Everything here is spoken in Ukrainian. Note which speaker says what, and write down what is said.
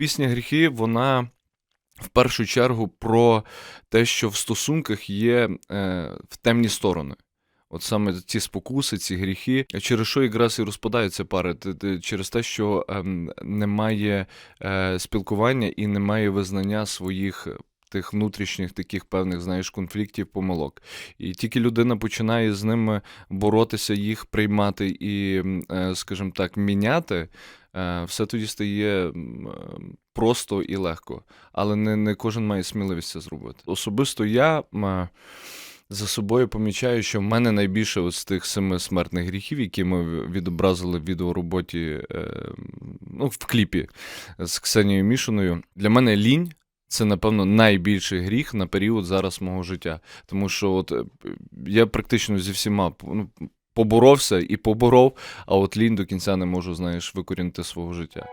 Speaker 1: Пісня гріхи, вона в першу чергу про те, що в стосунках є е, в темні сторони. От саме ці спокуси, ці гріхи, через що якраз і розпадаються пари, через те, що е, немає е, спілкування і немає визнання своїх тих внутрішніх таких певних, знаєш, конфліктів, помилок. І тільки людина починає з ними боротися, їх приймати і, е, скажімо так, міняти, е, все тоді стає е, просто і легко. Але не, не кожен має сміливість це зробити. Особисто я. за собою помічаю, що в мене найбільше з тих семи смертних гріхів, які ми відобразили в відеороботі ну, в кліпі з Ксенією Мішиною. Для мене лінь це, напевно, найбільший гріх на період зараз мого життя. Тому що от е, я практично зі всіма ну, поборовся і поборов, а от лінь до кінця не можу, знаєш, викорінити свого життя.